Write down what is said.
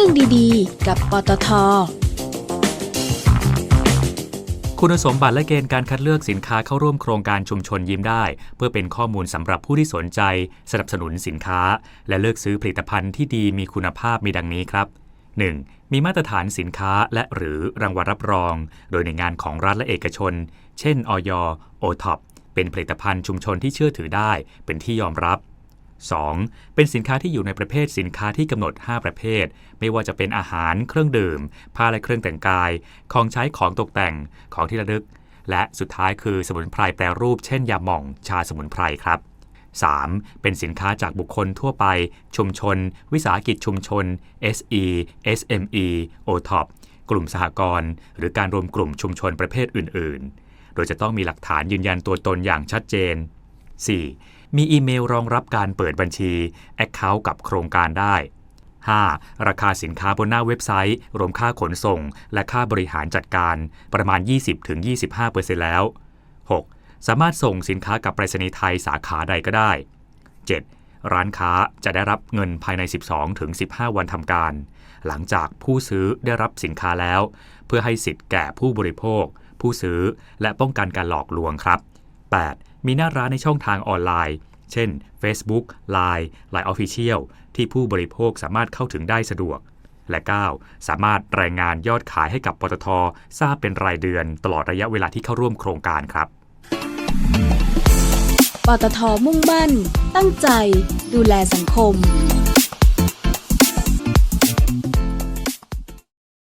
รื่องดีๆ กับปตท คุณสมบัติและเกณฑ์การคัดเลือกสินค้าเข้าร่วมโครงการชุมชนยิ้มได้ เพื่อเป็นข้อมูลสำหรับผู้ที่สนใจ สนับสนุนสินค้า และเลือกซื้อผลิตภัณฑ์ที่ดีมีคุณภาพมีดังนี้ครับ 1. มีมาตรฐานสินค้าและหรือรางวัลรับรอง โดยในงานของรัฐและเอกชน เช่นอยโอท็อปเป็นผลิตภัณฑ์ชุมชนที่เชื่อถือได้ เป็นที่ยอมรับ 2. เป็นสินค้าที่อยู่ในประเภทสินค้าที่กำหนด 5 ประเภท ไม่ว่าจะเป็นอาหาร เครื่องดื่ม ผ้าและเครื่องแต่งกาย ของใช้ของตกแต่ง ของที่ระลึก และสุดท้ายคือสมุนไพรแปรรูป เช่นยาหม่อง ชาสมุนไพรครับ 3. เป็นสินค้าจากบุคคลทั่วไป ชุมชน วิสาหกิจชุมชน SE SME OTOP กลุ่มสหกรณ์หรือการรวมกลุ่มชุมชนประเภทอื่น ๆ โดยจะต้องมีหลักฐานยืนยันตัวตนอย่างชัดเจน 4. มีอีเมลรองรับการเปิดบัญชี Account กับโครงการได้ 5. ราคาสินค้าบนหน้าเว็บไซต์ รวมค่าขนส่ง และค่าบริหารจัดการประมาณ 20-25%แล้ว 6. สามารถส่งสินค้ากับไปรษณีย์ไทยสาขาใดก็ได้ 7. ร้านค้าจะได้รับเงินภายใน 12-15 วันทำการ หลังจากผู้ซื้อได้รับสินค้าแล้ว เพื่อให้สิทธิ์แก่ผู้บริโภค ผู้ซื้อและป้องกันการหลอกลวงครับ 8. มีหน้าร้านในช่องทางออนไลน์ เช่น Facebook Line Line Official ที่ผู้บริโภคสามารถเข้าถึงได้สะดวก และ 9. สามารถรายงานยอดขายให้กับปตททราบเป็นรายเดือนตลอดระยะเวลาที่เข้าร่วมโครงการครับ ปตทมุ่งมั่น ตั้งใจ ดูแลสังคม